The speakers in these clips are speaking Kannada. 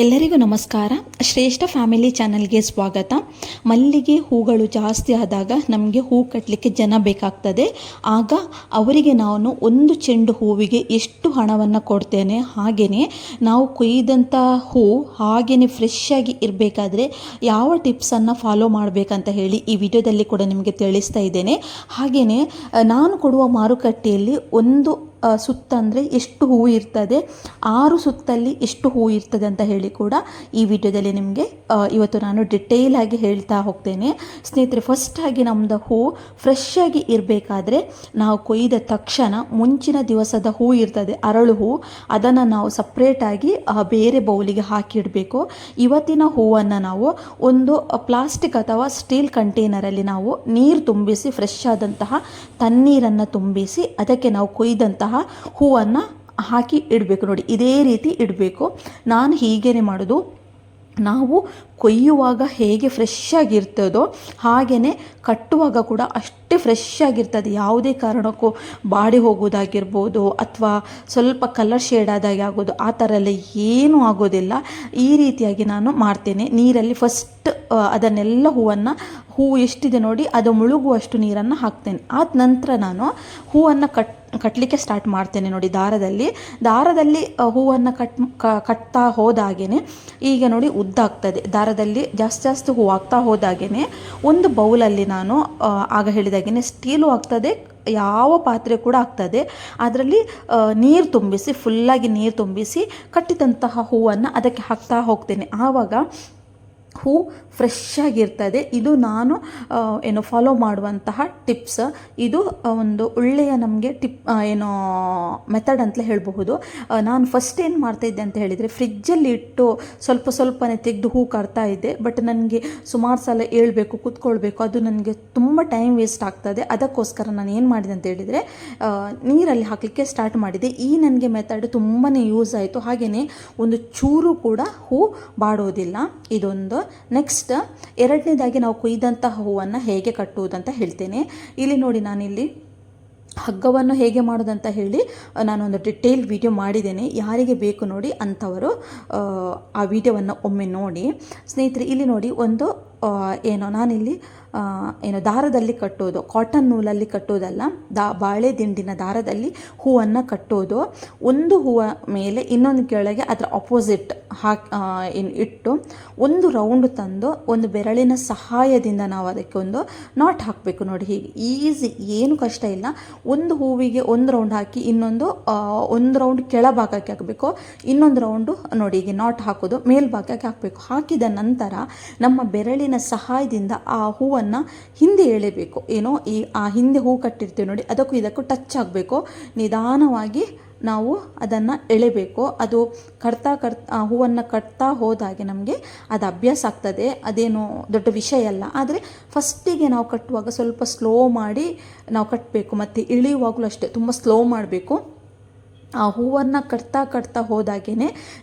ಎಲ್ಲರಿಗೂ ನಮಸ್ಕಾರ. ಶ್ರೇಷ್ಠ ಫ್ಯಾಮಿಲಿ ಚಾನಲ್ಗೆ ಸ್ವಾಗತ. ಮಲ್ಲಿಗೆ ಹೂಗಳು ಜಾಸ್ತಿ ಆದಾಗ ನಮಗೆ ಹೂ ಕಟ್ಟಲಿಕ್ಕೆ ಜನ ಬೇಕಾಗ್ತದೆ. ಆಗ ಅವರಿಗೆ ನಾನು ಒಂದು ಚೆಂಡು ಹೂವಿಗೆ ಎಷ್ಟು ಹಣವನ್ನು ಕೊಡ್ತೇನೆ? ಹಾಗೆಯೇ ನಾವು ಕೊಯ್ದಂಥ ಹೂ ಹಾಗೆಯೇ ಫ್ರೆಶ್ ಆಗಿ ಇರಬೇಕಾದ್ರೆ ಯಾವ ಟಿಪ್ಸನ್ನು ಫಾಲೋ ಮಾಡಬೇಕಂತ ಹೇಳಿ ಈ ವಿಡಿಯೋದಲ್ಲಿ ಕೂಡ ನಿಮಗೆ ತಿಳಿಸ್ತಾ ಇದ್ದೇನೆ. ಹಾಗೆಯೇ ನಾನು ಕೊಡುವ ಮಾರುಕಟ್ಟೆಯಲ್ಲಿ ಒಂದು ಆ, ಸುತ್ತ ಅಂದರೆ ಎಷ್ಟು ಹೂವು ಇರ್ತದೆ ಆರು ಸುತ್ತಲ್ಲಿ ಎಷ್ಟು ಹೂವು ಇರ್ತದೆ ಅಂತ ಹೇಳಿ ಕೂಡ ಈ ವಿಡಿಯೋದಲ್ಲಿ ನಿಮಗೆ ಇವತ್ತು ನಾನು ಡಿಟೇಲ್ ಆಗಿ ಹೇಳ್ತಾ ಹೋಗ್ತೇನೆ. ಸ್ನೇಹಿತರೆ ಫಸ್ಟ್ ಆಗಿ ನಮ್ಮದು ಹೂ ಫ್ರೆಶ್ ಆಗಿ ಇರಬೇಕಾದ್ರೆ ನಾವು ಕೊಯ್ದ ತಕ್ಷಣ ಮುಂಚಿನ ದಿವಸದ ಹೂ ಇರ್ತದೆ ಅರಳು ಹೂ ಅದನ್ನು ನಾವು ಸಪ್ರೇಟಾಗಿ ಬೇರೆ ಬೌಲಿಗೆ ಹಾಕಿಡಬೇಕು. ಇವತ್ತಿನ ಹೂವನ್ನು ನಾವು ಒಂದು ಪ್ಲಾಸ್ಟಿಕ್ ಅಥವಾ ಸ್ಟೀಲ್ ಕಂಟೈನರಲ್ಲಿ ನಾವು ನೀರು ತುಂಬಿಸಿ ಫ್ರೆಶ್ ಆದಂತಹ ತಣ್ಣೀರನ್ನು ತುಂಬಿಸಿ ಅದಕ್ಕೆ ನಾವು ಕೊಯ್ದಂತಹ ಹೂವನ್ನು ಹಾಕಿ ಇಡಬೇಕು. ನೋಡಿ, ಇದೇ ರೀತಿ ಇಡಬೇಕು. ನಾನು ಹೀಗೇನೆ ಮಾಡೋದು. ನಾವು ಕೊಯ್ಯುವಾಗ ಹೇಗೆ ಫ್ರೆಶ್ ಆಗಿರ್ತದೋ ಹಾಗೆಯೇ ಕಟ್ಟುವಾಗ ಕೂಡ ಅಷ್ಟೇ ಫ್ರೆಶ್ ಆಗಿರ್ತದೆ. ಯಾವುದೇ ಕಾರಣಕ್ಕೂ ಬಾಡಿ ಹೋಗೋದಾಗಿರ್ಬೋದು ಅಥವಾ ಸ್ವಲ್ಪ ಕಲರ್ ಶೇಡ್ ಆದಾಗಿ ಆಗೋದು, ಆ ಥರ ಎಲ್ಲ ಏನೂ ಆಗೋದಿಲ್ಲ. ಈ ರೀತಿಯಾಗಿ ನಾನು ಮಾಡ್ತೇನೆ. ನೀರಲ್ಲಿ ಫಸ್ಟ್ ಅದನ್ನೆಲ್ಲ ಹೂವನ್ನು, ಹೂವು ಎಷ್ಟಿದೆ ನೋಡಿ, ಅದು ಮುಳುಗುವಷ್ಟು ನೀರನ್ನು ಹಾಕ್ತೇನೆ. ಆದ ನಂತರ ನಾನು ಹೂವನ್ನು ಕಟ್ ಕಟ್ಟಲಿಕ್ಕೆ ಸ್ಟಾರ್ಟ್ ಮಾಡ್ತೇನೆ ನೋಡಿ ದಾರದಲ್ಲಿ. ದಾರದಲ್ಲಿ ಹೂವನ್ನು ಕಟ್ ಕಟ್ತಾ ಹೋದಾಗೇ ಈಗ ನೋಡಿ ಉದ್ದಾಗ್ತದೆ. ದಾರದಲ್ಲಿ ಜಾಸ್ತಿ ಜಾಸ್ತಿ ಹೂವು ಆಗ್ತಾ ಹೋದಾಗೇ ಒಂದು ಬೌಲಲ್ಲಿ ನಾನು ಆಗ ಹೇಳಿದಾಗೇ ಸ್ಟೀಲು ಆಗ್ತದೆ, ಯಾವ ಪಾತ್ರೆ ಕೂಡ ಆಗ್ತದೆ. ಅದರಲ್ಲಿ ನೀರು ತುಂಬಿಸಿ ಫುಲ್ಲಾಗಿ ನೀರು ತುಂಬಿಸಿ ಕಟ್ಟಿದಂತಹ ಹೂವನ್ನು ಅದಕ್ಕೆ ಹಾಕ್ತಾ ಹೋಗ್ತೇನೆ. ಆವಾಗ ಹೂ ಫ್ರೆಶ್ ಆಗಿರ್ತದೆ. ಇದು ನಾನು ಏನು ಫಾಲೋ ಮಾಡುವಂತಹ ಟಿಪ್ಸ್ ಇದು ಒಂದು ಒಳ್ಳೆಯ ನಮಗೆ ಟಿಪ್ ಏನು ಮೆಥಡ್ ಅಂತಲೇ ಹೇಳಬಹುದು. ನಾನು ಫಸ್ಟ್ ಏನು ಮಾಡ್ತಾಯಿದ್ದೆ ಅಂತ ಹೇಳಿದರೆ ಫ್ರಿಜ್ಜಲ್ಲಿ ಇಟ್ಟು ಸ್ವಲ್ಪ ಸ್ವಲ್ಪನೇ ತೆಗೆದು ಹೂ ಕಟ್ತಾ ಇದ್ದೆ. ಬಟ್ ನನಗೆ ಸುಮಾರು ಸಲ ಏಳಬೇಕು ಕೂತ್ಕೊಳ್ಬೇಕು, ಅದು ನನಗೆ ತುಂಬ ಟೈಮ್ ವೇಸ್ಟ್ ಆಗ್ತದೆ. ಅದಕ್ಕೋಸ್ಕರ ನಾನು ಏನು ಮಾಡಿದೆ ಅಂತ ಹೇಳಿದರೆ ನೀರಲ್ಲಿ ಹಾಕಲಿಕ್ಕೆ ಸ್ಟಾರ್ಟ್ ಮಾಡಿದೆ. ಈ ನನಗೆ ಮೆಥಡ್ ತುಂಬಾ ಯೂಸ್ ಆಯಿತು. ಹಾಗೆಯೇ ಒಂದು ಚೂರು ಕೂಡ ಹೂ ಬಾಡೋದಿಲ್ಲ. ಇದೊಂದು ನೆಕ್ಸ್ಟ್ ಎರಡನೇದಾಗಿ ನಾವು ಕೊಯ್ದಂತಹ ಹೂವನ್ನು ಹೇಗೆ ಕಟ್ಟುವುದಂತ ಹೇಳ್ತೇನೆ. ಇಲ್ಲಿ ನೋಡಿ ನಾನಿಲ್ಲಿ ಹಗ್ಗವನ್ನು ಹೇಗೆ ಮಾಡೋದಂತ ಹೇಳಿ ನಾನೊಂದು ಡಿಟೇಲ್ ವಿಡಿಯೋ ಮಾಡಿದ್ದೇನೆ. ಯಾರಿಗೆ ಬೇಕು ನೋಡಿ ಅಂಥವರು ಆ, ವಿಡಿಯೋವನ್ನು ಒಮ್ಮೆ ನೋಡಿ. ಸ್ನೇಹಿತರೆ ಇಲ್ಲಿ ನೋಡಿ ಒಂದು ಏನೋ ನಾನಿಲ್ಲಿ ಏನು ದಾರದಲ್ಲಿ ಕಟ್ಟೋದು ಕಾಟನ್ ನೂಲಲ್ಲಿ ಕಟ್ಟೋದಲ್ಲ, ದಾ, ಬಾಳೆ ದಿಂಡಿನ ದಾರದಲ್ಲಿ ಹೂವನ್ನು ಕಟ್ಟೋದು. ಒಂದು ಹೂವ ಮೇಲೆ ಇನ್ನೊಂದು ಕೆಳಗೆ ಅದರ ಅಪೋಸಿಟ್ ಹಾಕಿ ಇಟ್ಟು ಒಂದು ರೌಂಡ್ ತಂದು ಒಂದು ಬೆರಳಿನ ಸಹಾಯದಿಂದ ನಾವು ಅದಕ್ಕೆ ಒಂದು ನಾಟ್ ಹಾಕಬೇಕು ನೋಡಿ ಹೀಗೆ. ಈಸಿ ಏನು ಕಷ್ಟ ಇಲ್ಲ. ಒಂದು ಹೂವಿಗೆ ಒಂದು ರೌಂಡ್ ಹಾಕಿ ಇನ್ನೊಂದು ಒಂದು ರೌಂಡ್ ಕೆಳಭಾಗಕ್ಕೆ ಹಾಕಬೇಕು. ಇನ್ನೊಂದು ರೌಂಡು ನೋಡಿ ಹೀಗೆ ನಾಟ್ ಹಾಕೋದು, ಮೇಲ್ಭಾಗಕ್ಕೆ ಹಾಕಬೇಕು. ಹಾಕಿದ ನಂತರ ನಮ್ಮ ಬೆರಳಿನ ಸಹಾಯದಿಂದ ಆ ಹೂವನ್ನು ಹಿಂದೆ ಎಳೆಬೇಕು. ಏನೋ ಈ, ಆ ಹಿಂದೆ ಹೂ ಕಟ್ಟಿರ್ತೀವಿ ನೋಡಿ, ಅದಕ್ಕೂ ಇದಕ್ಕೂ ಟಚ್ ಆಗಬೇಕು. ನಿಧಾನವಾಗಿ ನಾವು ಅದನ್ನು ಎಳೆಬೇಕು. ಅದು ಕಟ್ತಾ ಕಟ್ ಆ ಹೂವನ್ನು ಕಟ್ತಾ ಹೋದಾಗೆ ನಮಗೆ ಅದು ಅಭ್ಯಾಸ ಆಗ್ತದೆ. ಅದೇನು ದೊಡ್ಡ ವಿಷಯ ಅಲ್ಲ. ಆದರೆ ಫಸ್ಟಿಗೆ ನಾವು ಕಟ್ಟುವಾಗ ಸ್ವಲ್ಪ ಸ್ಲೋ ಮಾಡಿ ನಾವು ಕಟ್ಟಬೇಕು ಮತ್ತು ಇಳಿಯುವಾಗಲೂ ಅಷ್ಟೇ, ತುಂಬ ಸ್ಲೋ ಮಾಡಬೇಕು. ಆ ಹೂವನ್ನು ಕಟ್ತಾ ಕಟ್ತಾ ಹೋದಾಗೇ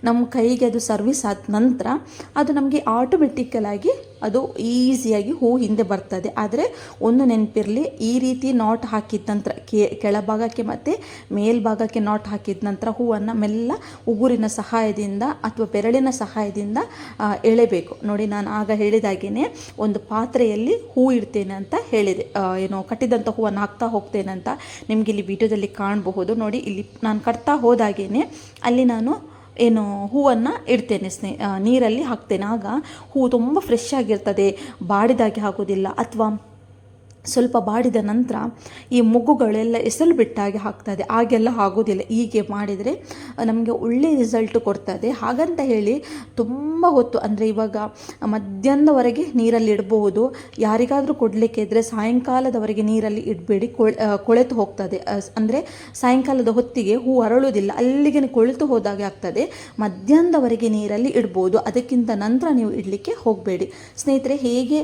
ನಮ್ಮ ಕೈಗೆ ಅದು ಸರ್ವಿಸ್ ಆದ ನಂತರ ಅದು ನಮಗೆ ಆಟೋಮೆಟಿಕಲಾಗಿ ಅದು ಈಸಿಯಾಗಿ ಹೂ ಹಿಂದೆ ಬರ್ತದೆ. ಆದರೆ ಒಂದು ನೆನಪಿರಲಿ, ಈ ರೀತಿ ನಾಟ್ ಹಾಕಿದ ನಂತರ ಕೆಳಭಾಗಕ್ಕೆ ಮತ್ತು ಮೇಲ್ಭಾಗಕ್ಕೆ ನಾಟ್ ಹಾಕಿದ ನಂತರ ಹೂವನ್ನು ಮೆಲ್ಲ ಉಗುರಿನ ಸಹಾಯದಿಂದ ಅಥವಾ ಬೆರಳಿನ ಸಹಾಯದಿಂದ ಎಳೆಬೇಕು. ನೋಡಿ, ನಾನು ಆಗ ಹೇಳಿದಾಗೇ ಒಂದು ಪಾತ್ರೆಯಲ್ಲಿ ಹೂ ಇಡ್ತೇನೆ ಅಂತ ಹೇಳಿದೆ. ಏನು ಕಟ್ಟಿದಂಥ ಹೂವನ್ನು ಹಾಕ್ತಾ ಹೋಗ್ತೇನೆ ಅಂತ ನಿಮಗೆ ಇಲ್ಲಿ ವಿಡಿಯೋದಲ್ಲಿ ಕಾಣಬಹುದು. ನೋಡಿ, ಇಲ್ಲಿ ನಾನು ಕಟ್ತಾ ಹೋದಾಗೇ ಅಲ್ಲಿ ನಾನು ಏನು ಹೂವನ್ನು ಇಡ್ತೇನೆ ಸ್ನೇ ನೀರಲ್ಲಿ ಹಾಕ್ತೇನೆ. ಆಗ ಹೂವು ತುಂಬ ಫ್ರೆಶ್ ಆಗಿರ್ತದೆ ಬಾಡಿದಾಗೆ ಆಗೋದಿಲ್ಲ. ಅಥವಾ ಸ್ವಲ್ಪ ಬಾಡಿದ ನಂತರ ಈ ಮೊಗ್ಗುಗಳೆಲ್ಲ ಎಸಲು ಬಿಟ್ಟಾಗಿ ಹಾಕ್ತದೆ ಹಾಗೆಲ್ಲ ಆಗೋದಿಲ್ಲ. ಹೀಗೆ ಮಾಡಿದರೆ ನಮಗೆ ಒಳ್ಳೆಯ ರಿಸಲ್ಟ್ ಕೊಡ್ತದೆ ಹಾಗಂತ ಹೇಳಿ ತುಂಬ ಹೊತ್ತು ಅಂದರೆ ಇವಾಗ ಮಧ್ಯಾಹ್ನದವರೆಗೆ ನೀರಲ್ಲಿ ಇಡಬಹುದು ಯಾರಿಗಾದರೂ ಕೊಡಲಿಕ್ಕೆ ಇದ್ದರೆ ಸಾಯಂಕಾಲದವರೆಗೆ ನೀರಲ್ಲಿ ಇಡಬೇಡಿ. ಕೊಳೆತು ಹೋಗ್ತದೆ ಅಂದರೆ ಸಾಯಂಕಾಲದ ಹೊತ್ತಿಗೆ ಹೂ ಅರಳೋದಿಲ್ಲ ಅಲ್ಲಿಗೆ ಕೊಳೆತು ಹೋದಾಗೆ ಆಗ್ತದೆ ಮಧ್ಯಾಹ್ನದವರೆಗೆ ನೀರಲ್ಲಿ ಇಡ್ಬೋದು. ಅದಕ್ಕಿಂತ ನಂತರ ನೀವು ಇಡಲಿಕ್ಕೆ ಹೋಗಬೇಡಿ. ಸ್ನೇಹಿತರೆ, ಹೇಗೆ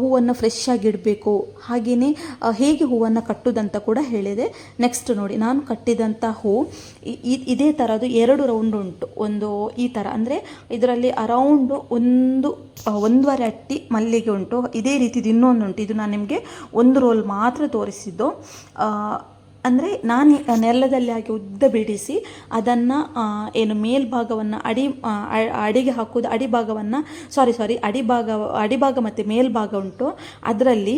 ಹೂವನ್ನು ಫ್ರೆಶ್ ಆಗಿ ಇಡಬೇಕು? ಹಾಗೆಯೇ ಹೇಗೆ ಹೂವನ್ನು ಕಟ್ಟುದಂತ ಕೂಡ ಹೇಳಿದೆ. ನೆಕ್ಸ್ಟ್ ನೋಡಿ, ನಾನು ಕಟ್ಟಿದಂಥ ಹೂ ಇದೇ ಥರದ್ದು ಎರಡು ರೌಂಡ್ ಉಂಟು. ಒಂದು ಈ ಥರ ಅಂದರೆ ಇದರಲ್ಲಿ ಅರೌಂಡು ಒಂದು ಒಂದೂವರೆ ಅಟ್ಟಿ ಮಲ್ಲಿಗೆ ಉಂಟು. ಇದೇ ರೀತಿದು ಇನ್ನೊಂದು ಉಂಟು. ಇದು ನಾನು ನಿಮಗೆ ಒಂದು ರೋಲ್ ಮಾತ್ರ ತೋರಿಸಿದ್ದು. ಅಂದರೆ ನಾನು ನೆಲದಲ್ಲಿ ಹಾಕಿ ಉದ್ದ ಬಿಡಿಸಿ ಅದನ್ನು ಏನು ಮೇಲ್ಭಾಗವನ್ನು ಅಡಿ ಅಡಿಗೆ ಹಾಕೋದು ಅಡಿಭಾಗವನ್ನು ಸಾರಿ ಸಾರಿ ಅಡಿಭಾಗ ಅಡಿಭಾಗ ಮತ್ತು ಮೇಲ್ಭಾಗ ಉಂಟು. ಅದರಲ್ಲಿ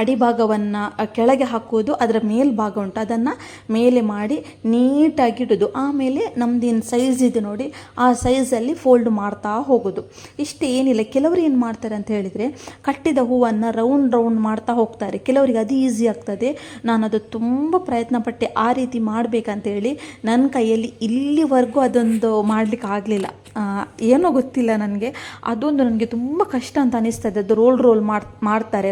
ಅಡಿಭಾಗವನ್ನು ಕೆಳಗೆ ಹಾಕುವುದು, ಅದರ ಮೇಲ್ಭಾಗ ಉಂಟು. ಅದನ್ನು ಮೇಲೆ ಮಾಡಿ ನೀಟಾಗಿ ಇಡೋದು. ಆಮೇಲೆ ನಮ್ದೇನು ಸೈಜ್ ಇದೆ ನೋಡಿ, ಆ ಸೈಜಲ್ಲಿ ಫೋಲ್ಡ್ ಮಾಡ್ತಾ ಹೋಗೋದು. ಇಷ್ಟು ಏನಿಲ್ಲ, ಕೆಲವರು ಏನು ಮಾಡ್ತಾರೆ ಅಂತ ಹೇಳಿದರೆ, ಕಟ್ಟಿದ ಹೂವನ್ನು ರೌಂಡ್ ರೌಂಡ್ ಮಾಡ್ತಾ ಹೋಗ್ತಾರೆ. ಕೆಲವರಿಗೆ ಅದು ಈಸಿ ಆಗ್ತದೆ. ನಾನು ಅದು ತುಂಬ ಪ್ರಯತ್ನ ಪಟ್ಟೆ ಆ ರೀತಿ ಮಾಡಬೇಕಂತೇಳಿ. ನನ್ನ ಕೈಯಲ್ಲಿ ಇಲ್ಲಿವರೆಗೂ ಅದೊಂದು ಮಾಡಲಿಕ್ಕೆ ಆಗಲಿಲ್ಲ. ಏನೋ ಗೊತ್ತಿಲ್ಲ ನನಗೆ. ಅದೊಂದು ನನಗೆ ತುಂಬ ಕಷ್ಟ ಅಂತ ಅನಿಸ್ತದೆ. ಅದು ರೋಲ್ ರೋಲ್ ಮಾಡ್ತಾರೆ ಮಾಡ್ತಾರೆ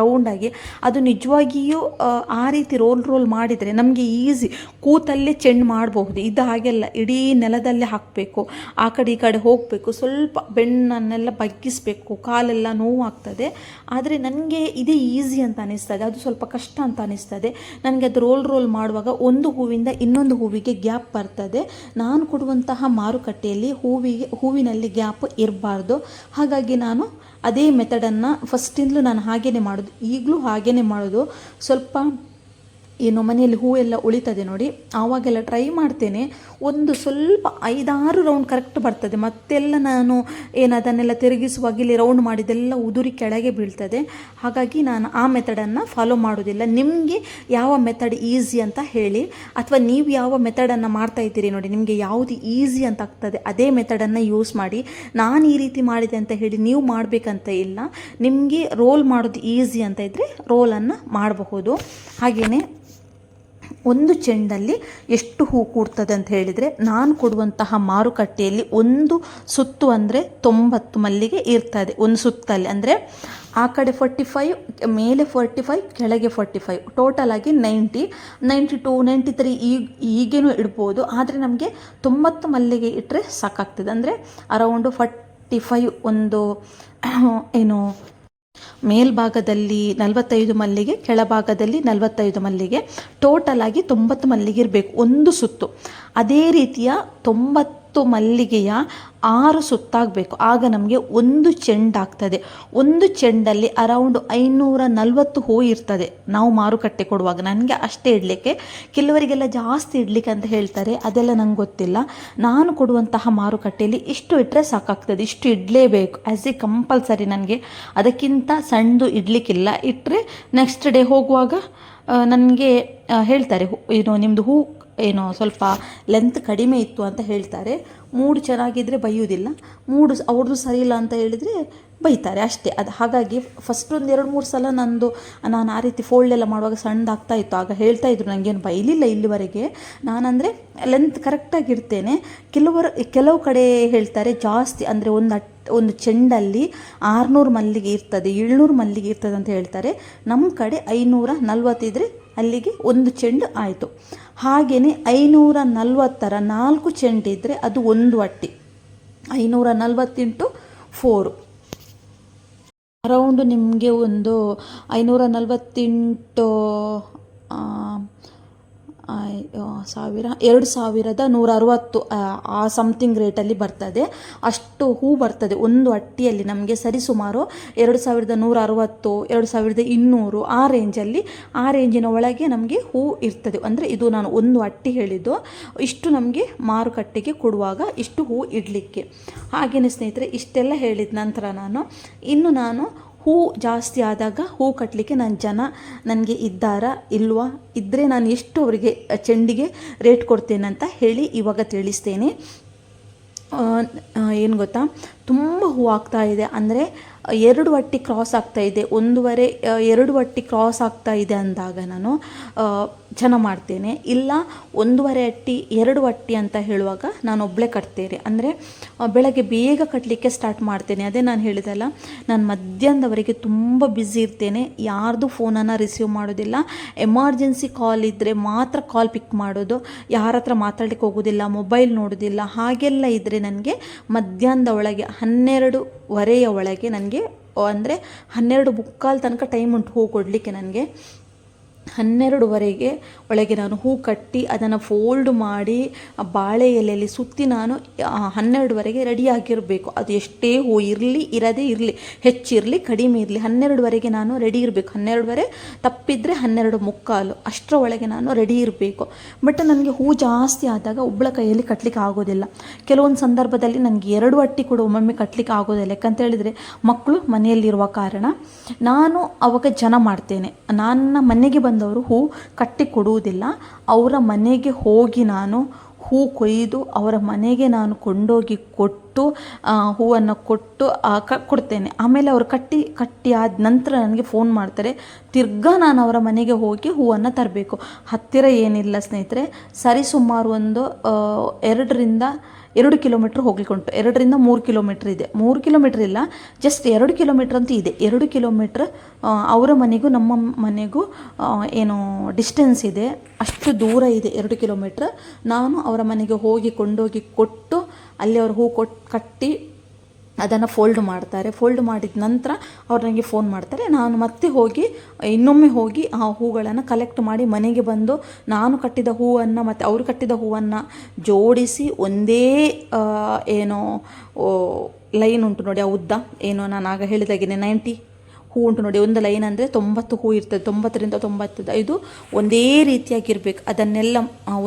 ರೌಂಡ್ ರೌಂಡಾಗಿ ಅದು ನಿಜವಾಗಿಯೂ ಆ, ಆ ರೀತಿ ರೋಲ್ ರೋಲ್ ಮಾಡಿದರೆ ನಮಗೆ ಈಸಿ ಕೂತಲ್ಲೇ ಚೆಂಡು ಮಾಡಬಹುದು. ಇದು ಹಾಗೆಲ್ಲ ಇಡೀ ನೆಲದಲ್ಲೇ ಹಾಕಬೇಕು ಆ ಕಡೆ ಈ ಕಡೆ ಹೋಗಬೇಕು ಸ್ವಲ್ಪ ಬೆಣ್ಣನ್ನೆಲ್ಲ ಬಗ್ಗಿಸಬೇಕು ಕಾಲೆಲ್ಲ ನೋವಾಗ್ತದೆ. ಆದರೆ ನನಗೆ ಇದೇ ಈಸಿ ಅಂತ ಅನಿಸ್ತದೆ. ಅದು ಸ್ವಲ್ಪ ಕಷ್ಟ ಅಂತ ಅನಿಸ್ತದೆ. ನನಗೆ ಅದು ರೋಲ್ ರೋಲ್ ಮಾಡುವಾಗ ಒಂದು ಹೂವಿಂದ ಇನ್ನೊಂದು ಹೂವಿಗೆ ಗ್ಯಾಪ್ ಬರ್ತದೆ. ನಾನು ಕೊಡುವಂತಹ ಮಾರುಕಟ್ಟೆಯಲ್ಲಿ ಹೂವಿಗೆ ಹೂವಿನಲ್ಲಿ ಗ್ಯಾಪ್ ಇರಬಾರ್ದು. ಹಾಗಾಗಿ ನಾನು ಅದೇ ಮೆಥಡನ್ನು ಫಸ್ಟಿಂದಲೂ ನಾನು ಹಾಗೇ ಮಾಡೋದು. ಈಗಲೂ ಹಾಗೇ ಮಾಡೋದು. ಸ್ವಲ್ಪ, ಏನು ಮನೆಯಲ್ಲಿ ಹೂವೆಲ್ಲ ಉಳಿತದೆ ನೋಡಿ. ಆವಾಗೆಲ್ಲ ಟ್ರೈ ಮಾಡ್ತೇನೆ. ಒಂದು ಸ್ವಲ್ಪ ಐದಾರು ರೌಂಡ್ ಕರೆಕ್ಟ್ ಬರ್ತದೆ. ಮತ್ತೆಲ್ಲ ನಾನು ಏನು ಅದನ್ನೆಲ್ಲ ತಿರುಗಿಸುವಾಗ ಇಲ್ಲಿ ರೌಂಡ್ ಮಾಡಿದೆಲ್ಲ ಉದುರಿ ಕೆಳಗೆ ಬೀಳ್ತದೆ. ಹಾಗಾಗಿ ನಾನು ಆ ಮೆಥಡನ್ನು ಫಾಲೋ ಮಾಡೋದಿಲ್ಲ ನಿಮಗೆ ಯಾವ ಮೆಥಡ್ ಈಸಿ ಅಂತ ಹೇಳಿ, ಅಥವಾ ನೀವು ಯಾವ ಮೆಥಡನ್ನು ಮಾಡ್ತಾ ಇದ್ದೀರಿ ನೋಡಿ, ನಿಮಗೆ ಯಾವುದು ಈಸಿ ಅಂತ ಆಗ್ತದೆ, ಅದೇ ಮೆಥಡನ್ನು ಯೂಸ್ ಮಾಡಿ. ನಾನು ಈ ರೀತಿ ಮಾಡಿದೆ ಅಂತ ಹೇಳಿ ನೀವು ಮಾಡಬೇಕಂತ ಇಲ್ಲ. ನಿಮಗೆ ರೋಲ್ ಮಾಡೋದು ಈಸಿ ಅಂತ ಇದ್ದರೆ ರೋಲನ್ನು ಮಾಡಬಹುದು. ಹಾಗೆಯೇ ಒಂದು ಚೆಂಡಲ್ಲಿ ಎಷ್ಟು ಹೂ ಕೂಡ್ತದೆ ಅಂತ ಹೇಳಿದರೆ ನಾನು ಕೊಡುವಂತಹ ಮಾರುಕಟ್ಟೆಯಲ್ಲಿ ಒಂದು ಸುತ್ತು ಅಂದರೆ ತೊಂಬತ್ತು ಮಲ್ಲಿಗೆ ಇರ್ತದೆ ಒಂದು ಸುತ್ತಲ್ಲಿ ಅಂದರೆ ಆ ಕಡೆ ಫೋರ್ಟಿ ಫೈವ್ ಮೇಲೆ ಫೋರ್ಟಿ ಫೈವ್ ಕೆಳಗೆ ಫೋರ್ಟಿ ಫೈವ್ ಟೋಟಲ್ ಆಗಿ ninety ninety two ninety three ಈಗ ಈಗೇನು ಇಡ್ಬೋದು. ಆದರೆ ನಮಗೆ ತೊಂಬತ್ತು ಮಲ್ಲಿಗೆ ಇಟ್ಟರೆ ಸಾಕಾಗ್ತದೆ. ಅಂದರೆ ಅರೌಂಡು ಫಾರ್ಟಿ ಫೈವ್ ಒಂದು, ಏನು ಮೇಲ್ಭಾಗದಲ್ಲಿ ನಲವತ್ತೈದು ಮಲ್ಲಿಗೆ, ಕೆಳಭಾಗದಲ್ಲಿ ನಲವತ್ತೈದು ಮಲ್ಲಿಗೆ. ಟೋಟಲ್ ಆಗಿ ತೊಂಬತ್ತು ಮಲ್ಲಿಗೆ ಇರಬೇಕು, ಒಂದು ಸುತ್ತು. ಅದೇ ರೀತಿಯ ತೊಂಬತ್ತು ಮಲ್ಲಿಗೆಯ ಆರು ಸುತ್ತಾಗಬೇಕು. ಆಗ ನಮಗೆ ಒಂದು ಚೆಂಡಾಗ್ತದೆ ಒಂದು ಚೆಂಡಲ್ಲಿ ಅರೌಂಡ್ ಐನೂರ ನಲವತ್ತು ಹೂ ಇರ್ತದೆ. ನಾವು ಮಾರುಕಟ್ಟೆ ಕೊಡುವಾಗ. ನನಗೆ ಅಷ್ಟೇ ಇಡಲಿಕ್ಕೆ, ಕೆಲವರಿಗೆಲ್ಲ ಜಾಸ್ತಿ ಇಡಲಿಕ್ಕೆ ಅಂತ ಹೇಳ್ತಾರೆ. ಅದೆಲ್ಲ ನಂಗೆ ಗೊತ್ತಿಲ್ಲ. ನಾನು ಕೊಡುವಂತಹ ಮಾರುಕಟ್ಟೆಯಲ್ಲಿ ಇಷ್ಟು ಇಟ್ಟರೆ ಸಾಕಾಗ್ತದೆ. ಇಷ್ಟು ಇಡಲೇಬೇಕು. ಆ್ಯಸ್ ಎ ಕಂಪಲ್ಸರಿ ನನಗೆ ಅದಕ್ಕಿಂತ ಸಣ್ಣದು ಇಡಲಿಕ್ಕಿಲ್ಲ. ಇಟ್ಟರೆ ನೆಕ್ಸ್ಟ್ ಡೇ ಹೋಗುವಾಗ ನನಗೆ ಹೇಳ್ತಾರೆ. ಏನು ನಿಮ್ಮದು ಹೂ ಏನೋ ಸ್ವಲ್ಪ ಲೆಂತ್ ಕಡಿಮೆ ಇತ್ತು ಅಂತ ಹೇಳ್ತಾರೆ. ಮೂಡ್ ಚೆನ್ನಾಗಿದ್ದರೆ ಬೈಯೋದಿಲ್ಲ ಮೂಡ್ ಅವ್ರದ್ದು ಸರಿ ಇಲ್ಲ ಅಂತ ಹೇಳಿದರೆ ಬೈತಾರೆ ಅಷ್ಟೇ. ಅದು ಹಾಗಾಗಿ ಫಸ್ಟ್ ಒಂದು ಎರಡು ಮೂರು ಸಲ ನಂದು ನಾನು ಆ ರೀತಿ ಫೋಲ್ಡ್ ಎಲ್ಲ ಮಾಡುವಾಗ ಸಣ್ಣದಾಗ್ತಾ ಇತ್ತು. ಆಗ ಹೇಳ್ತಾ ಇದ್ರು ನನಗೇನು ಬೈಲಿಲ್ಲ ಇಲ್ಲಿವರೆಗೆ. ನಾನಂದರೆ ಲೆಂತ್ ಕರೆಕ್ಟಾಗಿ ಇಡ್ತೇನೆ ಕೆಲವರು, ಕೆಲವು ಕಡೆ ಹೇಳ್ತಾರೆ ಜಾಸ್ತಿ ಅಂದರೆ ಒಂದು ಅಟ್, ಒಂದು ಚೆಂಡಲ್ಲಿ ಆರುನೂರು ಮಲ್ಲಿಗೆ ಇರ್ತದೆ, ಏಳ್ನೂರು ಮಲ್ಲಿಗೆ ಇರ್ತದೆ ಅಂತ ಹೇಳ್ತಾರೆ. ನಮ್ಮ ಕಡೆ ಐನೂರ ನಲ್ವತ್ತಿದ್ರೆ ಅಲ್ಲಿಗೆ ಒಂದು ಚೆಂಡು ಆಯಿತು. ಹಾಗೆಯೇ ಐನೂರ ನಲ್ವತ್ತರ ನಾಲ್ಕು ಚೆಂಡಿದ್ದರೆ ಅದು ಒಂದು ಅಟ್ಟಿ. ಐನೂರ ನಲ್ವತ್ತಿಂಟು ಫೋರು. ಅರೌಂಡು ನಿಮಗೆ ಒಂದು ಐನೂರ ನಲವತ್ತೆಂಟು ಸಾವಿರ ಎರಡು ಸಾವಿರದ ನೂರ ಅರವತ್ತು ಆ, ಸಮಥಿಂಗ್ ರೇಟಲ್ಲಿ ಬರ್ತದೆ. ಅಷ್ಟು ಹೂ ಬರ್ತದೆ. ಒಂದು ಅಟ್ಟಿಯಲ್ಲಿ ನಮಗೆ ಸರಿಸುಮಾರು ಎರಡು ಸಾವಿರದ ನೂರ ಅರವತ್ತು ಎರಡು ಸಾವಿರದ ಇನ್ನೂರು ಆ ರೇಂಜಲ್ಲಿ ಆ ರೇಂಜಿನ ಒಳಗೆ ನಮಗೆ ಹೂ ಇರ್ತದೆ. ಅಂದರೆ ಇದು ನಾನು ಒಂದು ಅಟ್ಟಿ ಹೇಳಿದ್ದು. ಇಷ್ಟು ನಮಗೆ ಮಾರುಕಟ್ಟೆಗೆ ಕೊಡುವಾಗ ಇಷ್ಟು ಹೂ ಇಡಲಿಕ್ಕೆ. ಹಾಗೆಯೇ ಸ್ನೇಹಿತರೆ ಇಷ್ಟೆಲ್ಲ ಹೇಳಿದ ನಂತರ ನಾನು ಇನ್ನು ನಾನು ಹೂ ಜಾಸ್ತಿ ಆದಾಗ ಹೂ ಕಟ್ಟಲಿಕ್ಕೆ ನಾನು ಜನ ನನಗೆ ಇದ್ದಾರಾ ಇಲ್ವಾ? ಇದ್ದರೆ ನಾನು ಎಷ್ಟು ಅವರಿಗೆ ಚೆಂಡಿಗೆ ರೇಟ್ ಕೊಡ್ತೇನೆ ಅಂತ ಹೇಳಿ ಇವಾಗ ತಿಳಿಸ್ತೇನೆ. ಏನು ಗೊತ್ತಾ? ತುಂಬ ಹೂ ಆಗ್ತಾ ಇದೆ. ಅಂದರೆ, ಎರಡು ವಟ್ಟಿ ಕ್ರಾಸ್ ಆಗ್ತಾ ಇದೆ. ಒಂದೂವರೆ, ಎರಡು ವಟ್ಟಿ ಕ್ರಾಸ್ ಆಗ್ತಾ ಇದೆ ಅಂದಾಗ ನಾನು ಚೆನ್ನಾಗಿ ಮಾಡ್ತೇನೆ. ಇಲ್ಲ, ಒಂದೂವರೆ ಅಟ್ಟಿ, ಎರಡು ವಟ್ಟಿ ಅಂತ ಹೇಳುವಾಗ ನಾನು ಒಬ್ಬಳೇ ಕಟ್ತೇನೆ. ಅಂದರೆ ಬೆಳಗ್ಗೆ ಬೇಗ ಕಟ್ಟಲಿಕ್ಕೆ ಸ್ಟಾರ್ಟ್ ಮಾಡ್ತೇನೆ. ಅದೇ ನಾನು ಹೇಳಿದಲ್ಲ, ನಾನು ಮಧ್ಯಾಹ್ನದವರೆಗೆ ತುಂಬ ಬ್ಯುಸಿ ಇರ್ತೇನೆ. ಯಾರ್ದು ಫೋನನ್ನು ರಿಸೀವ್ ಮಾಡೋದಿಲ್ಲ. ಎಮರ್ಜೆನ್ಸಿ ಕಾಲ್ ಇದ್ದರೆ ಮಾತ್ರ ಕಾಲ್ ಪಿಕ್ ಮಾಡೋದು. ಯಾರ ಹತ್ರ ಮಾತಾಡ್ಲಿಕ್ಕೆ ಹೋಗೋದಿಲ್ಲ ಮೊಬೈಲ್ ನೋಡೋದಿಲ್ಲ. ಹಾಗೆಲ್ಲ ಇದ್ದರೆ ನನಗೆ ಮಧ್ಯಾಹ್ನದ ಒಳಗೆ ಹನ್ನೆರಡುವರೆಯ ಒಳಗೆ ನನಗೆ ಅಂದರೆ ಹನ್ನೆರಡು ಮುಕ್ಕಾಲು ತನಕ ಟೈಮ್ ಉಂಟು ಹೂ ಕೊಡಲಿಕ್ಕೆ ನನಗೆ. ಹನ್ನೆರಡುವರೆಗೆ ಒಳಗೆ ನಾನು ಹೂ ಕಟ್ಟಿ ಅದನ್ನು ಫೋಲ್ಡ್ ಮಾಡಿ ಬಾಳೆ ಎಲೆಯಲ್ಲಿ ಸುತ್ತಿ ನಾನು ಹನ್ನೆರಡುವರೆಗೆ ರೆಡಿಯಾಗಿರಬೇಕು ಅದು ಎಷ್ಟೇ ಹೂ ಇರಲಿ, ಇರದೇ ಇರಲಿ, ಹೆಚ್ಚಿರಲಿ, ಕಡಿಮೆ ಇರಲಿ, ಹನ್ನೆರಡುವರೆಗೆ ನಾನು ರೆಡಿ ಇರಬೇಕು. ಹನ್ನೆರಡುವರೆ ತಪ್ಪಿದರೆ ಹನ್ನೆರಡು ಮುಕ್ಕಾಲು, ಅಷ್ಟರ ಒಳಗೆ ನಾನು ರೆಡಿ ಇರಬೇಕು. ಬಟ್ ನನಗೆ ಹೂ ಜಾಸ್ತಿ ಆದಾಗ ಒಬ್ಬಳ ಕೈಯಲ್ಲಿ ಕಟ್ಟಲಿಕ್ಕೆ ಆಗೋದಿಲ್ಲ. ಕೆಲವೊಂದು ಸಂದರ್ಭದಲ್ಲಿ ನನಗೆ ಎರಡು ಅಟ್ಟಿ ಕೂಡ ಒಮ್ಮೊಮ್ಮೆ ಕಟ್ಟಲಿಕ್ಕೆ ಆಗೋದಿಲ್ಲ. ಯಾಕಂತ ಹೇಳಿದರೆ ಮಕ್ಕಳು ಮನೆಯಲ್ಲಿರುವ ಕಾರಣ ನಾನು ಅವಾಗ ಜನ ಮಾಡ್ತೇನೆ. ನನ್ನ ಮನೆಗೆ ಬಂದವರು ಹೂ ಕಟ್ಟಿ ಕೊಡುವುದಿಲ್ಲ. ಅವರ ಮನೆಗೆ ಹೋಗಿ ನಾನು ಹೂ ಕೊಯ್ದು ಅವರ ಮನೆಗೆ ನಾನು ಕೊಂಡೋಗಿ ಕೊಟ್ಟು ಹೂವನ್ನು ಕೊಟ್ಟು ಕ ಕೊಡ್ತೇನೆ. ಆಮೇಲೆ ಅವರು ಕಟ್ಟಿ ಕಟ್ಟಿ ಆದ ನಂತರ ನನಗೆ ಫೋನ್ ಮಾಡ್ತಾರೆ. ತಿರ್ಗಾ ನಾನು ಅವರ ಮನೆಗೆ ಹೋಗಿ ಹೂವನ್ನು ತರಬೇಕು. ಹತ್ತಿರ ಏನಿಲ್ಲ ಸ್ನೇಹಿತರೆ. ಸರಿಸುಮಾರು ಒಂದು ಆ, ಎರಡರಿಂದ ಎರಡು ಕಿಲೋಮೀಟ್ರ್ ಹೋಗ್ಲಿಕ್ಕೆ ಉಂಟು ಎರಡರಿಂದ ಮೂರು ಕಿಲೋಮೀಟ್ರ್ ಇದೆ. ಮೂರು ಕಿಲೋಮೀಟ್ರ್ ಇಲ್ಲ ಜಸ್ಟ್ ಎರಡು ಕಿಲೋಮೀಟ್ರ್ ಅಂತೂ ಇದೆ. ಎರಡು ಕಿಲೋಮೀಟ್ರ್ ಅವರ ಮನೆಗೂ, ನಮ್ಮ ಮನೆಗೂ ಏನು ಡಿಸ್ಟೆನ್ಸ್ ಇದೆ. ಅಷ್ಟು ದೂರ ಇದೆ ಎರಡು ಕಿಲೋಮೀಟ್ರ್. ನಾನು ಅವರ ಮನೆಗೆ ಹೋಗಿ ಕೊಂಡೋಗಿ ಕೊಟ್ಟು, ಅಲ್ಲಿ ಅವರು ಹೂ ಕೊಟ್ಟು ಕಟ್ಟಿ ಅದನ್ನು ಫೋಲ್ಡ್ ಮಾಡ್ತಾರೆ. ಫೋಲ್ಡ್ ಮಾಡಿದ ನಂತರ ಅವ್ರು ನನಗೆ ಫೋನ್ ಮಾಡ್ತಾರೆ. ನಾನು ಮತ್ತೆ ಹೋಗಿ, ಇನ್ನೊಮ್ಮೆ ಹೋಗಿ ಆ ಹೂಗಳನ್ನು ಕಲೆಕ್ಟ್ ಮಾಡಿ ಮನೆಗೆ ಬಂದು ನಾನು ಕಟ್ಟಿದ ಹೂವನ್ನು ಮತ್ತು ಅವರು ಕಟ್ಟಿದ ಹೂವನ್ನು ಜೋಡಿಸಿ ಒಂದೇ ಏನೋ ಲೈನ್ ಉಂಟು ನೋಡಿ ಆ ಉದ್ದ. ಏನು ನಾನು ಆಗ ಹೇಳಿದಾಗೆ ನೈಂಟಿ ಹೂ ಉಂಟು ನೋಡಿ, ಒಂದು ಲೈನ್ ಅಂದರೆ ತೊಂಬತ್ತು ಹೂ ಇರ್ತದೆ, ತೊಂಬತ್ತರಿಂದ ತೊಂಬತ್ತೈದು ಒಂದೇ ರೀತಿಯಾಗಿರಬೇಕು. ಅದನ್ನೆಲ್ಲ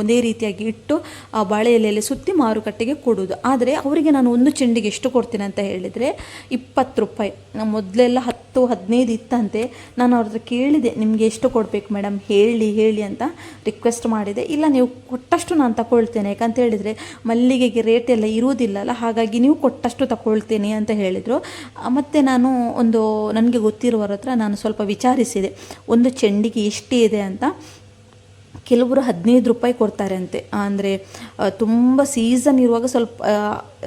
ಒಂದೇ ರೀತಿಯಾಗಿ ಇಟ್ಟು ಆ ಬಾಳೆ ಎಲೆಯಲ್ಲಿ ಸುತ್ತಿ ಮಾರುಕಟ್ಟೆಗೆ ಕೊಡೋದು ಆದರೆ ಅವರಿಗೆ ನಾನು ಒಂದು ಚೆಂಡಿಗೆ ಎಷ್ಟು ಕೊಡ್ತೀನಿ ಅಂತ ಹೇಳಿದರೆ, ಇಪ್ಪತ್ತು ರೂಪಾಯಿ. ನಾನು ಮೊದಲೆಲ್ಲ ಹತ್ತು, ಹದಿನೈದು ಇತ್ತಂತೆ. ನಾನು ಅವ್ರ ಕೇಳಿದೆ, ನಿಮಗೆ ಎಷ್ಟು ಕೊಡಬೇಕು ಮೇಡಮ್? ಹೇಳಿ ಹೇಳಿ ಅಂತ ರಿಕ್ವೆಸ್ಟ್ ಮಾಡಿದೆ. ಇಲ್ಲ, ನೀವು ಕೊಟ್ಟಷ್ಟು ನಾನು ತಗೊಳ್ತೇನೆ. ಯಾಕಂತ ಹೇಳಿದರೆ, ಮಲ್ಲಿಗೆಗೆ ರೇಟ್ ಎಲ್ಲ ಇರುವುದಿಲ್ಲಲ್ಲ, ಹಾಗಾಗಿ ನೀವು ಕೊಟ್ಟಷ್ಟು ತಗೊಳ್ತೇನೆ ಅಂತ ಹೇಳಿದರು. ಮತ್ತು ನಾನು ಒಂದು, ನನಗೆ ಗೊತ್ತಿರುವವರ ಹತ್ರ ನಾನು ಸ್ವಲ್ಪ ವಿಚಾರಿಸಿದೆ. ಒಂದು ಚೆಂಡಿಗೆ ಎಷ್ಟು ಇದೆ ಅಂತ ಕೆಲವರು ಹದಿನೈದು ರೂಪಾಯಿ ಕೊಡ್ತಾರೆ ಅಂತೆ. ಅಂದರೆ ತುಂಬ ಸೀಸನ್ ಇರುವಾಗ ಸ್ವಲ್ಪ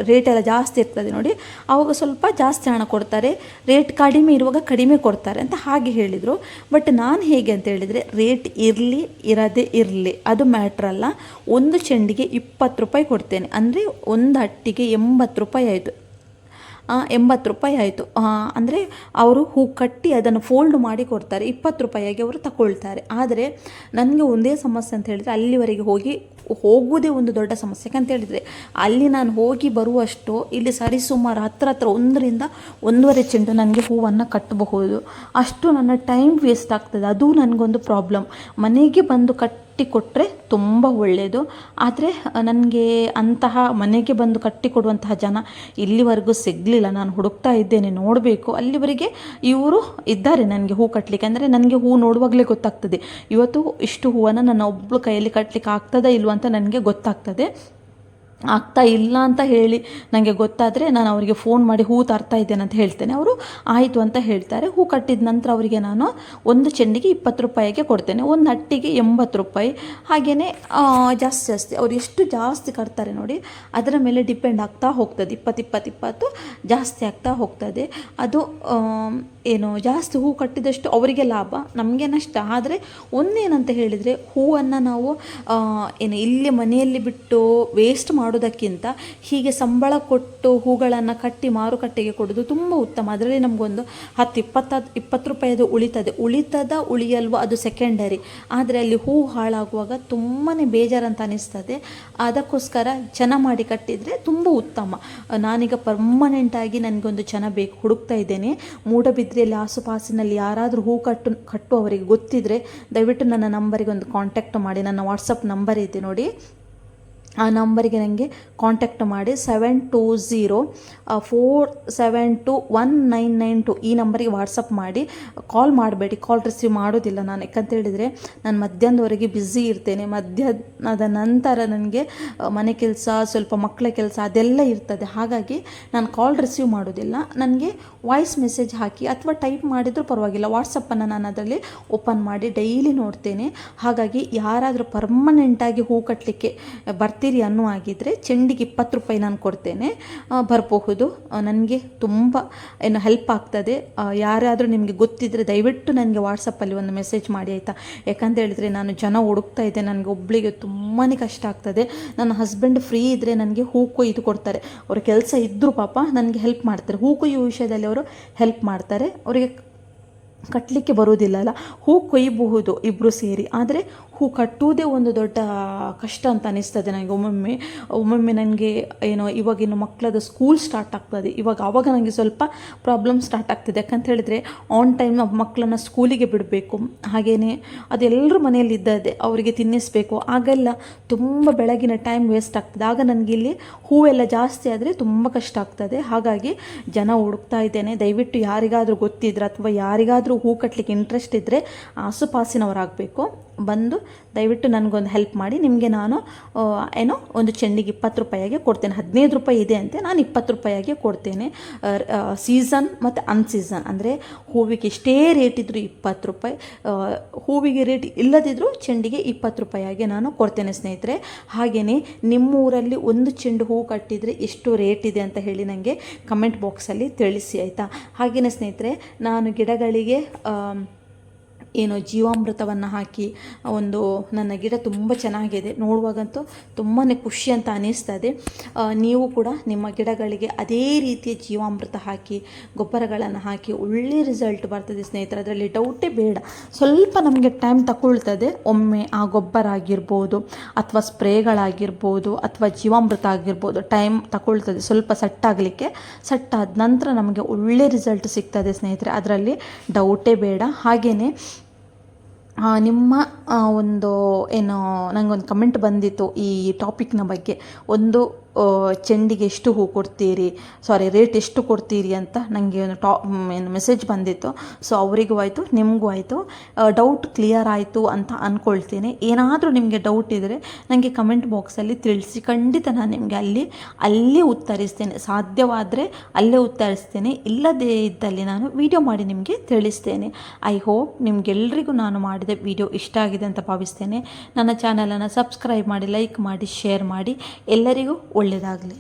ರೇಟ್ ಎಲ್ಲ ಜಾಸ್ತಿ ಇರ್ತದೆ ನೋಡಿ. ಆವಾಗ ಸ್ವಲ್ಪ ಜಾಸ್ತಿ ಹಣ ಕೊಡ್ತಾರೆ. ರೇಟ್ ಕಡಿಮೆ ಇರುವಾಗ ಕಡಿಮೆ ಕೊಡ್ತಾರೆ ಅಂತ ಹಾಗೆ ಹೇಳಿದರು. ಬಟ್ ನಾನು ಹೇಗೆ ಅಂತ ಹೇಳಿದರೆ ರೇಟ್ ಇರಲಿ, ಇರದೇ ಇರಲಿ, ಅದು ಮ್ಯಾಟ್ರ್ ಅಲ್ಲ. ಒಂದು ಚೆಂಡಿಗೆ ಇಪ್ಪತ್ತು ರೂಪಾಯಿ ಕೊಡ್ತೇನೆ. ಅಂದರೆ, ಒಂದು ಹಟ್ಟಿಗೆ ಎಂಬತ್ತು ರೂಪಾಯಿ ಆಯಿತು. ಎಂಬತ್ತು ರೂಪಾಯಿ ಆಯಿತು. ಅಂದರೆ ಅವರು ಹೂ ಕಟ್ಟಿ ಅದನ್ನು ಫೋಲ್ಡ್ ಮಾಡಿ ಕೊಡ್ತಾರೆ. ಇಪ್ಪತ್ತು ರೂಪಾಯಿಗೆ ಅವರು ತಗೊಳ್ತಾರೆ. ಆದರೆ ನನಗೆ ಒಂದೇ ಸಮಸ್ಯೆ ಅಂತ ಹೇಳಿದರೆ ಅಲ್ಲಿವರೆಗೆ ಹೋಗಿ ಹೋಗುವುದೇ ಒಂದು ದೊಡ್ಡ ಸಮಸ್ಯೆ ಅಂತ ಹೇಳಿದರೆ ಅಲ್ಲಿ ನಾನು ಹೋಗಿ ಬರುವಷ್ಟು ಇಲ್ಲಿ ಸರಿಸುಮಾರು ಹತ್ರ ಹತ್ರ ಒಂದರಿಂದ ಒಂದೂವರೆ ಚೆಂಡು ನನಗೆ ಹೂವನ್ನು ಕಟ್ಟಬಹುದು. ಅಷ್ಟು ನನ್ನ ಟೈಮ್ ವೇಸ್ಟ್ ಆಗ್ತದೆ. ಅದು ನನಗೊಂದು ಪ್ರಾಬ್ಲಮ್ ಮನೆಗೆ ಬಂದು ಕಟ್ಟಿ ಕೊಟ್ಟರೆ ತುಂಬ ಒಳ್ಳೆಯದು ಆದರೆ ನನಗೆ ಅಂತಹ ಮನೆಗೆ ಬಂದು ಕಟ್ಟಿಕೊಡುವಂತಹ ಜನ ಇಲ್ಲಿವರೆಗೂ ಸಿಗಲಿಲ್ಲ. ನಾನು ಹುಡುಕ್ತಾ ಇದ್ದೇನೆ, ನೋಡಬೇಕು. ಅಲ್ಲಿವರೆಗೆ ಇವರು ಇದ್ದಾರೆ ನನಗೆ ಹೂ ಕಟ್ಟಲಿಕ್ಕೆ ಅಂದರೆ ನನಗೆ ಹೂ ನೋಡುವಾಗಲೇ ಗೊತ್ತಾಗ್ತದೆ. ಇವತ್ತು ಇಷ್ಟು ಹೂವನ್ನು ನನ್ನ ಒಬ್ಬಳು ಕೈಯಲ್ಲಿ ಕಟ್ಟಲಿಕ್ಕೆ ಆಗ್ತದಾ ಇಲ್ವಾ ಅಂತ ನನಗೆ ಗೊತ್ತಾಗ್ತದೆ. ಆಗ್ತಾ ಇಲ್ಲ ಅಂತ ಹೇಳಿ ನನಗೆ ಗೊತ್ತಾದರೆ ನಾನು ಅವರಿಗೆ ಫೋನ್ ಮಾಡಿ ಹೂ ತರ್ತಾ ಇದ್ದೇನೆ ಅಂತ ಹೇಳ್ತೇನೆ. ಅವರು ಆಯಿತು ಅಂತ ಹೇಳ್ತಾರೆ. ಹೂ ಕಟ್ಟಿದ ನಂತರ ಅವರಿಗೆ ನಾನು ಒಂದು ಚೆಂಡಿಗೆ ಇಪ್ಪತ್ತು ರೂಪಾಯಿಗೆ ಕೊಡ್ತೇನೆ. ಒಂದು ಹಟ್ಟಿಗೆ ಎಂಬತ್ತು ರೂಪಾಯಿ. ಹಾಗೆಯೇ ಜಾಸ್ತಿ ಜಾಸ್ತಿ ಅವ್ರು ಎಷ್ಟು ಜಾಸ್ತಿ ಕಟ್ತಾರೆ ನೋಡಿ, ಅದರ ಮೇಲೆ ಡಿಪೆಂಡ್ ಆಗ್ತಾ ಹೋಗ್ತದೆ. ಇಪ್ಪತ್ತು ಇಪ್ಪತ್ತು ಇಪ್ಪತ್ತು ಜಾಸ್ತಿ ಆಗ್ತಾ ಹೋಗ್ತದೆ. ಅದು ಏನು, ಜಾಸ್ತಿ ಹೂ ಕಟ್ಟಿದಷ್ಟು ಅವರಿಗೆ ಲಾಭ, ನಮಗೆ ನಷ್ಟ. ಆದರೆ ಒಂದೇನಂತ ಹೇಳಿದರೆ ಹೂವನ್ನು ನಾವು ಏನು, ಇಲ್ಲಿ ಮನೆಯಲ್ಲಿ ಬಿಟ್ಟು ವೇಸ್ಟ್ ಮಾಡೋದಕ್ಕಿಂತ ಹೀಗೆ ಸಂಬಳ ಕೊಟ್ಟು ಹೂಗಳನ್ನು ಕಟ್ಟಿ ಮಾರುಕಟ್ಟೆಗೆ ಕೊಡೋದು ತುಂಬ ಉತ್ತಮ. ಅದರಲ್ಲಿ ನಮಗೊಂದು ಹತ್ತು ಇಪ್ಪತ್ತ, ಇಪ್ಪತ್ತು ರೂಪಾಯಿದು ಉಳಿತದೆ. ಉಳಿತದ ಉಳಿಯಲ್ವ? ಅದು ಸೆಕೆಂಡರಿ ಆದರೆ ಅಲ್ಲಿ ಹೂ ಹಾಳಾಗುವಾಗ ತುಂಬಾ ಬೇಜಾರಂತ ಅನಿಸ್ತದೆ. ಅದಕ್ಕೋಸ್ಕರ ಚನ ಮಾಡಿ ಕಟ್ಟಿದರೆ ತುಂಬ ಉತ್ತಮ. ನಾನೀಗ ಪರ್ಮನೆಂಟಾಗಿ ನನಗೊಂದು ಚನ ಬೇಕು, ಹುಡುಕ್ತಾ ಇದ್ದೇನೆ. ಮೂಡಬಿದ್ರೆಯಲ್ಲಿ ಆಸುಪಾಸಿನಲ್ಲಿ ಯಾರಾದರೂ ಹೂ ಕಟ್ಟು, ಕಟ್ಟುವವರಿಗೆ ಗೊತ್ತಿದ್ದರೆ ದಯವಿಟ್ಟು ನನ್ನ ನಂಬರಿಗೆ ಒಂದು ಕಾಂಟ್ಯಾಕ್ಟ್ ಮಾಡಿ. ನನ್ನ ವಾಟ್ಸಪ್ ನಂಬರ್ ಇದೆ ನೋಡಿ. ಆ ನಂಬರಿಗೆ ನನಗೆ ಕಾಂಟ್ಯಾಕ್ಟ್ ಮಾಡಿ seven two zero four seven two one nine nine two ಈ ನಂಬರಿಗೆ ವಾಟ್ಸಪ್ ಮಾಡಿ ಕಾಲ್ ಮಾಡಬೇಡಿ ಕಾಲ್ ರಿಸೀವ್ ಮಾಡೋದಿಲ್ಲ ನಾನು. ಯಾಕಂತ ಹೇಳಿದರೆ, ನಾನು ಮಧ್ಯಾಹ್ನದವರೆಗೆ ಬ್ಯುಸಿ ಇರ್ತೇನೆ. ಮಧ್ಯಾಹ್ನದ ನಂತರ ನನಗೆ ಮನೆ ಕೆಲಸ, ಸ್ವಲ್ಪ ಮಕ್ಕಳ ಕೆಲಸ ಅದೆಲ್ಲ ಇರ್ತದೆ. ಹಾಗಾಗಿ ನಾನು ಕಾಲ್ ರಿಸೀವ್ ಮಾಡೋದಿಲ್ಲ. ನನಗೆ ವಾಯ್ಸ್ ಮೆಸೇಜ್ ಹಾಕಿ ಅಥವಾ ಟೈಪ್ ಮಾಡಿದರೂ ಪರವಾಗಿಲ್ಲ. ವಾಟ್ಸಪ್ಪನ್ನು ನಾನು ಅದರಲ್ಲಿ ಓಪನ್ ಮಾಡಿ ಡೈಲಿ ನೋಡ್ತೇನೆ. ಹಾಗಾಗಿ ಯಾರಾದರೂ ಪರ್ಮನೆಂಟಾಗಿ ಹೂ ಕಟ್ಟಲಿಕ್ಕೆ ಬರ್ತೀರಿ ಅನ್ನೋ ಆಗಿದ್ದರೆ ಚೆಂಡಿಗೆ ಇಪ್ಪತ್ತು ರೂಪಾಯಿ ನಾನು ಕೊಡ್ತೇನೆ. ಬರಬಹುದು. ನನಗೆ ತುಂಬ, ಏನು ಹೆಲ್ಪ್ ಆಗ್ತದೆ. ಯಾರಾದರೂ ನಿಮಗೆ ಗೊತ್ತಿದ್ದರೆ ದಯವಿಟ್ಟು ನನಗೆ ವಾಟ್ಸಪ್ಪಲ್ಲಿ ಒಂದು ಮೆಸೇಜ್ ಮಾಡಿ ಆಯಿತಾ? ಯಾಕಂತ ಹೇಳಿದರೆ ನಾನು ಜನ ಹುಡುಕ್ತಾ ಇದ್ದೆ. ನನಗೆ ಒಬ್ಬಳಿಗೆ ತುಂಬಾ ಕಷ್ಟ ಆಗ್ತದೆ. ನನ್ನ ಹಸ್ಬೆಂಡ್ ಫ್ರೀ ಇದ್ದರೆ ನನಗೆ ಹೂ ಕೊಯ್ದು ಕೊಡ್ತಾರೆ. ಅವ್ರ ಕೆಲಸ ಇದ್ದರೂ ಪಾಪ ನನಗೆ ಹೆಲ್ಪ್ ಮಾಡ್ತಾರೆ. ಹೂ ಕೊಯ್ಯುವ ವಿಷಯದಲ್ಲಿ ಅವರು ಹೆಲ್ಪ್ ಮಾಡ್ತಾರೆ. ಅವರಿಗೆ ಕಟ್ಟಲಿಕ್ಕೆ ಬರೋದಿಲ್ಲಲ್ಲ ಹೂ ಕೊಯ್ಯಬಹುದು ಇಬ್ಬರು ಸೇರಿ. ಆದರೆ ಹೂ ಕಟ್ಟುವುದೇ ಒಂದು ದೊಡ್ಡ ಕಷ್ಟ ಅಂತ ಅನಿಸ್ತದೆ ನನಗೆ. ಒಮ್ಮೊಮ್ಮೆ ಒಮ್ಮೊಮ್ಮೆ ನನಗೆ ಏನೋ ಇವಾಗಿನ ಮಕ್ಕಳದ ಸ್ಕೂಲ್ ಸ್ಟಾರ್ಟ್ ಆಗ್ತದೆ. ಇವಾಗ ಆವಾಗ ನನಗೆ ಸ್ವಲ್ಪ ಪ್ರಾಬ್ಲಮ್ ಸ್ಟಾರ್ಟ್ ಆಗ್ತದೆ. ಯಾಕಂತ ಹೇಳಿದರೆ ಆನ್ ಟೈಮ್ ಮಕ್ಕಳನ್ನ ಸ್ಕೂಲಿಗೆ ಬಿಡಬೇಕು. ಹಾಗೆಯೇ ಅದೆಲ್ಲರೂ ಮನೆಯಲ್ಲಿ ಇದ್ದದೆ ಅವರಿಗೆ ತಿನ್ನಿಸಬೇಕು. ಆಗೆಲ್ಲ ತುಂಬ ಬೆಳಗಿನ ಟೈಮ್ ವೇಸ್ಟ್ ಆಗ್ತದೆ. ಆಗ ನನಗೆ ಇಲ್ಲಿ ಹೂವೆಲ್ಲ ಜಾಸ್ತಿ ಆದರೆ ತುಂಬ ಕಷ್ಟ ಆಗ್ತದೆ. ಹಾಗಾಗಿ ಜನ ಹುಡುಕ್ತಾ ಇದ್ದೇನೆ. ದಯವಿಟ್ಟು ಯಾರಿಗಾದರೂ ಗೊತ್ತಿದ್ರೆ ಅಥವಾ ಯಾರಿಗಾದರೂ ಹೂ ಕಟ್ಟಲಿಕ್ಕೆ ಇಂಟ್ರೆಸ್ಟ್ ಇದ್ದರೆ ಆಸುಪಾಸಿನವರಾಗಬೇಕು. ಬಂದು ದಯವಿಟ್ಟು ನನಗೊಂದು ಹೆಲ್ಪ್ ಮಾಡಿ. ನಿಮಗೆ ನಾನು ಏನೋ ಒಂದು ಚೆಂಡಿಗೆ ಇಪ್ಪತ್ತು ರೂಪಾಯಿಗೆ ಕೊಡ್ತೇನೆ. ಹದಿನೈದು ರೂಪಾಯಿ ಇದೆ ಅಂತೆ, ನಾನು ಇಪ್ಪತ್ತು ರೂಪಾಯಿಗೆ ಕೊಡ್ತೇನೆ. ಸೀಸನ್ ಮತ್ತು ಅನ್ಸೀಸನ್ ಅಂದರೆ ಹೂವಿಗೆ ಎಷ್ಟೇ ರೇಟ್ ಇದ್ದರೂ ಇಪ್ಪತ್ತು ರೂಪಾಯಿ ಹೂವಿಗೆ ರೇಟ್ ಇಲ್ಲದಿದ್ದರೂ ಚೆಂಡಿಗೆ ಇಪ್ಪತ್ತು ರೂಪಾಯಿಗೆ ನಾನು ಕೊಡ್ತೇನೆ ಸ್ನೇಹಿತರೆ. ಹಾಗೆಯೇ ನಿಮ್ಮ ಊರಲ್ಲಿ ಒಂದು ಚೆಂಡು ಹೂವು ಕಟ್ಟಿದರೆ ಎಷ್ಟು ರೇಟ್ ಇದೆ ಅಂತ ಹೇಳಿ ನನಗೆ ಕಮೆಂಟ್ ಬಾಕ್ಸಲ್ಲಿ ತಿಳಿಸಿ, ಆಯಿತಾ? ಹಾಗೆಯೇ ಸ್ನೇಹಿತರೆ, ನಾನು ಗಿಡಗಳಿಗೆ ಏನು ಜೀವಾಮೃತವನ್ನು ಹಾಕಿ ಒಂದು ನನ್ನ ಗಿಡ ತುಂಬ ಚೆನ್ನಾಗಿದೆ. ನೋಡುವಾಗಂತೂ ತುಂಬಾ ಖುಷಿ ಅಂತ ಅನ್ನಿಸ್ತದೆ ನೀವು ಕೂಡ ನಿಮ್ಮ ಗಿಡಗಳಿಗೆ ಅದೇ ರೀತಿಯ ಜೀವಾಮೃತ ಹಾಕಿ, ಗೊಬ್ಬರಗಳನ್ನು ಹಾಕಿ, ಒಳ್ಳೆ ರಿಸಲ್ಟ್ ಬರ್ತದೆ ಸ್ನೇಹಿತರೆ. ಅದರಲ್ಲಿ ಡೌಟೇ ಬೇಡ. ಸ್ವಲ್ಪ ನಮಗೆ ಟೈಮ್ ತಗೊಳ್ತದೆ. ಒಮ್ಮೆ ಆ ಗೊಬ್ಬರ ಆಗಿರ್ಬೋದು ಅಥವಾ ಸ್ಪ್ರೇಗಳಾಗಿರ್ಬೋದು ಅಥವಾ ಜೀವಾಮೃತ ಆಗಿರ್ಬೋದು ಟೈಮ್ ತಗೊಳ್ತದೆ. ಸ್ವಲ್ಪ ಸಟ್ಟಾಗಲಿಕ್ಕೆ. ಸಟ್ಟಾದ ನಂತರ ನಮಗೆ ಒಳ್ಳೆ ರಿಸಲ್ಟ್ ಸಿಗ್ತದೆ ಸ್ನೇಹಿತರೆ. ಅದರಲ್ಲಿ ಡೌಟೇ ಬೇಡ. ಹಾಗೆಯೇ ನಿಮ್ಮ ಒಂದು ಏನು ನನಗೊಂದು ಕಮೆಂಟ್ ಬಂದಿತ್ತು ಈ ಟಾಪಿಕ್ನ ಬಗ್ಗೆ. ಒಂದು ಚೆಂಡಿಗೆ ಎಷ್ಟು ಹೂ ಕೊಡ್ತೀರಿ? ಸಾರಿ ರೇಟ್ ಎಷ್ಟು ಕೊಡ್ತೀರಿ ಅಂತ ನನಗೆ ಒಂದು ಟಾ ಏನು ಮೆಸೇಜ್ ಬಂದಿತ್ತು. ಸೊ ಅವರಿಗೂ ಆಯಿತು, ನಿಮಗೂ ಆಯಿತು. ಡೌಟ್ ಕ್ಲಿಯರ್ ಆಯಿತು ಅಂತ ಅಂದ್ಕೊಳ್ತೀನಿ ಏನಾದರೂ ನಿಮಗೆ ಡೌಟ್ ಇದ್ದರೆ ನನಗೆ ಕಮೆಂಟ್ ಬಾಕ್ಸಲ್ಲಿ ತಿಳಿಸಿ. ಖಂಡಿತ ನಾನು ನಿಮಗೆ ಅಲ್ಲಿ, ಅಲ್ಲೇ ಉತ್ತರಿಸ್ತೇನೆ. ಸಾಧ್ಯವಾದರೆ ಅಲ್ಲೇ ಉತ್ತರಿಸ್ತೇನೆ. ಇಲ್ಲದೇ ಇದ್ದಲ್ಲಿ ನಾನು ವಿಡಿಯೋ ಮಾಡಿ ನಿಮಗೆ ತಿಳಿಸ್ತೇನೆ. ಐ ಹೋಪ್ ನಿಮಗೆಲ್ಲರಿಗೂ ನಾನು ಮಾಡಿದ ವಿಡಿಯೋ ಇಷ್ಟ ಆಗಿದೆ ಅಂತ ಭಾವಿಸ್ತೇನೆ. ನನ್ನ ಚಾನಲನ್ನು ಸಬ್ಸ್ಕ್ರೈಬ್ ಮಾಡಿ ಲೈಕ್ ಮಾಡಿ ಶೇರ್ ಮಾಡಿ. ಎಲ್ಲರಿಗೂ ಒಳ್ಳೆಯದಾಗಲಿ